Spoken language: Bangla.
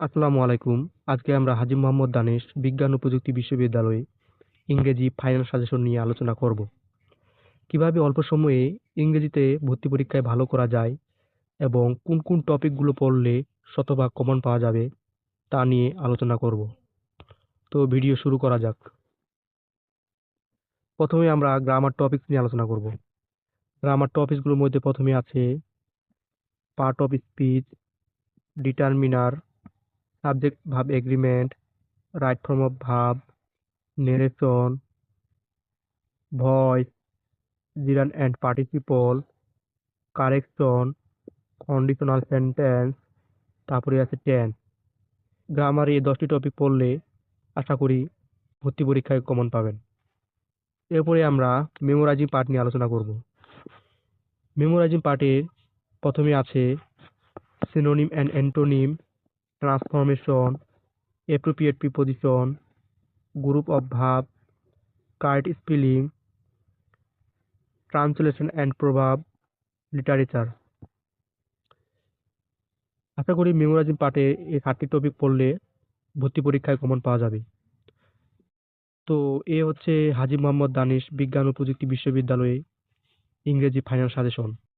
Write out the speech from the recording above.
আসসালামু আলাইকুম। আজকে আমরা হাজী মোহাম্মদ দানেশ বিজ্ঞান ও প্রযুক্তি বিশ্ববিদ্যালয়ে ইংরেজি ফাইনাল সাজেশন নিয়ে আলোচনা করব। কীভাবে অল্প সময়ে ইংরেজিতে ভর্তি পরীক্ষায় ভালো করা যায় এবং কোন কোন টপিকগুলো পড়লে শতভাগ কমন পাওয়া যাবে তা নিয়ে আলোচনা করব। তো ভিডিও শুরু করা যাক। প্রথমে আমরা গ্রামার টপিকস নিয়ে আলোচনা করব। গ্রামার টপিকসগুলোর মধ্যে প্রথমে আছে part of speech determiner subject verb agreement right form of verb narration voice gerund and participle correction conditional sentence তারপরে আছে টেন্স গ্রামারে এই দশটি টপিক পড়লে আশা করি ভর্তি পরীক্ষায় কমন পাবেন। এরপরে আমরা মেমোরাইজিং পার্ট নিয়ে আলোচনা করব। মেমোরাইজিং পার্টের প্রথমে আছে synonym and antonym transformation, appropriate preposition group of verb card spelling translation and proverb literature আশা করি মেমোরাইজিং পার্টে এই সাতটি টপিক পড়লে ভর্তি পরীক্ষায় কমন পাওয়া যাবে। তো এ হচ্ছে হাজি মোহাম্মদ দানিশ বিজ্ঞান ও প্রযুক্তি বিশ্ববিদ্যালয়ে ইংরেজি ফাইনাল সাজেশন